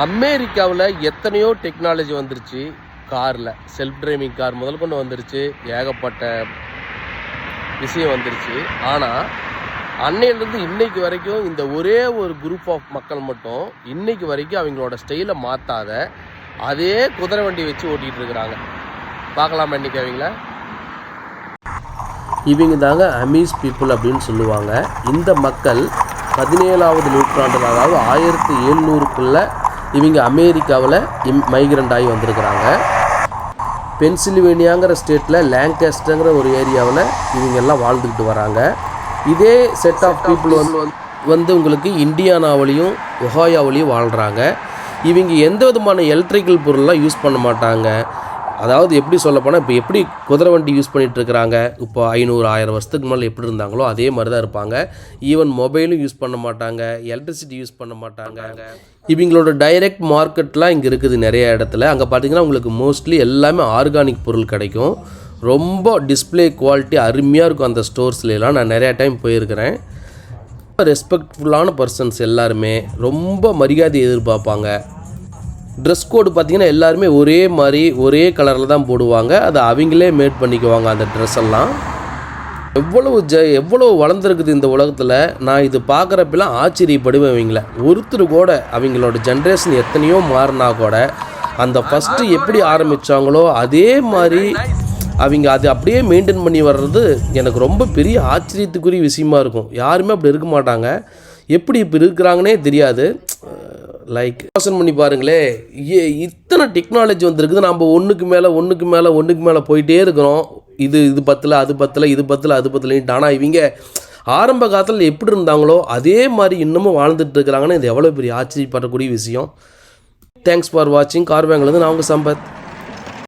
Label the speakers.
Speaker 1: அமெரிக்காவில் எத்தனையோ டெக்னாலஜி வந்துருச்சு. காரில் செல்ஃப் டிரைவிங் கார் முதல் கொண்டு வந்துருச்சு. ஏகப்பட்ட விஷயம் வந்துருச்சு. ஆனால் அன்னையிலேருந்து இன்னைக்கு வரைக்கும் இந்த ஒரே ஒரு குரூப் ஆஃப் மக்கள் மட்டும் இன்னைக்கு வரைக்கும் அவங்களோட ஸ்டைலை மாற்றாத அதே குதிரை வண்டி வச்சு ஓட்டிகிட்டு இருக்கிறாங்க. பார்க்கலாமா இன்னைக்கு அவங்கள? இவங்க தாங்க அமீஸ் பீப்புள் அப்படின்னு சொல்லுவாங்க. இந்த மக்கள் பதினேழாவது நூற்றாண்டில் அதாவது ஆயிரத்தி எழுநூறுக்குள்ளே இவங்க அமெரிக்காவில் இம் மைக்ரண்ட் ஆகி வந்திருக்கிறாங்க. பென்சில்வேனியாங்கிற ஸ்டேட்டில் லேங்கஸ்டங்கிற ஒரு ஏரியாவில் இவங்க எல்லாம் வாழ்ந்துக்கிட்டு வராங்க. இதே செட் ஆஃப் பீப்புள் வந்து வந்து உங்களுக்கு இந்தியானாவிலையும் ஒஹாயாவிலையும் வாழ்கிறாங்க இவங்க எந்த விதமான எலக்ட்ரிக்கல் பொருள்லாம் யூஸ் பண்ண மாட்டாங்க. அதாவது எப்படி சொல்லப்போனால் இப்போ எப்படி குதிரை வண்டி யூஸ் பண்ணிகிட்ருக்குறாங்க இப்போ ஐநூறு ஆயிரம் வருஷத்துக்கு மேலே எப்படி இருந்தாங்களோ அதே மாதிரி தான் இருப்பாங்க. ஈவன் மொபைலும் யூஸ் பண்ண மாட்டாங்க. எலக்ட்ரிசிட்டி யூஸ் பண்ண மாட்டாங்க. இவங்களோட டைரக்ட் மார்க்கெட்லாம் இங்கே இருக்குது நிறைய இடத்துல. அங்கே பார்த்தீங்கன்னா உங்களுக்கு மோஸ்ட்லி எல்லாமே ஆர்கானிக் பொருள் கிடைக்கும். ரொம்ப டிஸ்ப்ளே குவாலிட்டி அருமையாக இருக்கும் அந்த ஸ்டோர்ஸ்லாம் நான் நிறையா டைம் போயிருக்கிறேன். ரெஸ்பெக்ட்ஃபுல்லான பர்சன்ஸ் எல்லாருமே. ரொம்ப மரியாதை எதிர்பார்ப்பாங்க. ட்ரெஸ் கோடு பார்த்தீங்கன்னா எல்லாருமே ஒரே மாதிரி ஒரே கலரில் தான் போடுவாங்க. அதை அவங்களே மேட் பண்ணிக்குவாங்க அந்த ட்ரெஸ் எல்லாம். எவ்வளவு ஜ எவ்வளோ வளர்ந்துருக்குது இந்த உலகத்தில் நான் இது பார்க்குறப்பெல்லாம் ஆச்சரியப்படுவேன் அவங்கள ஒருத்தர் கூட அவங்களோட ஜென்ரேஷன் எத்தனையோ மாறினா கூட அந்த ஃபஸ்ட்டு எப்படி ஆரம்பித்தாங்களோ அதே மாதிரி அவங்க அது அப்படியே மெயின்டைன் பண்ணி வர்றது எனக்கு ரொம்ப பெரிய ஆச்சரியத்துக்குரிய விஷயமா இருக்கும். யாருமே அப்படி இருக்க மாட்டாங்க. எப்படி இப்போ இருக்கிறாங்கன்னே தெரியாது. லைக் யோசனை பண்ணி பாருங்களே. இத்தனை டெக்னாலஜி வந்திருக்குது. நம்ம ஒன்றுக்கு மேலே ஒன்றுக்கு மேலே ஒன்றுக்கு மேலே போயிட்டே இருக்கிறோம். இது இது பத்தில் அது பத்தில் இது பத்தில் அது பத்தலன்ட்டு. ஆனால் இவங்க ஆரம்ப காலத்தில் எப்படி இருந்தாங்களோ அதே மாதிரி இன்னமும் வாழ்ந்துட்டு இருக்கிறாங்கன்னு இது எவ்வளோ பெரிய ஆச்சரியப்படக்கூடிய விஷயம். தேங்க்ஸ் ஃபார் வாட்சிங் கார்பேங்க்லேருந்து நான் உங்கள் சம்பத்.